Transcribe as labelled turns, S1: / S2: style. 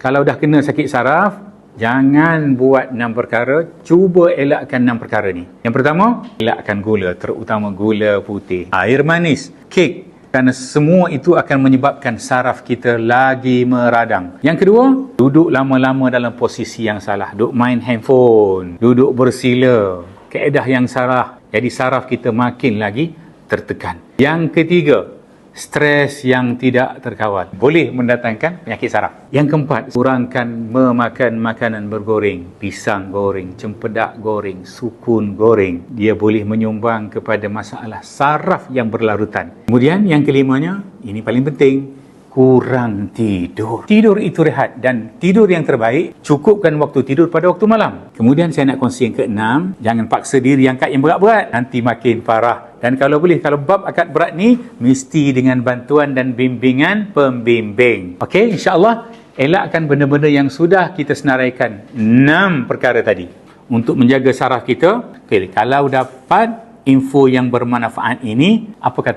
S1: Kalau dah kena sakit saraf, jangan buat enam perkara, cuba elakkan enam perkara ni. Yang pertama, elakkan gula, terutama gula putih. Air manis, kek, kerana semua itu akan menyebabkan saraf kita lagi meradang. Yang kedua, duduk lama-lama dalam posisi yang salah. Duduk main handphone, duduk bersila, keedah yang salah. Jadi saraf kita makin lagi tertekan. Yang ketiga, stres yang tidak terkawal boleh mendatangkan penyakit saraf. Yang keempat, kurangkan memakan makanan bergoreng, pisang goreng, cempedak goreng, sukun goreng. Dia boleh menyumbang kepada masalah saraf yang berlarutan. Kemudian yang kelimanya, ini paling penting, kurang tidur. Tidur itu rehat dan tidur yang terbaik cukupkan waktu tidur pada waktu malam. Kemudian saya nak kongsi yang keenam, jangan paksa diri angkat yang berat-berat, nanti makin parah. Dan kalau boleh, kalau bab angkat berat ni, mesti dengan bantuan dan bimbingan pembimbing. Okey, insyaAllah elakkan benda-benda yang sudah kita senaraikan. Enam perkara tadi. Untuk menjaga saraf kita, okay, kalau dapat info yang bermanfaat ini, apa kata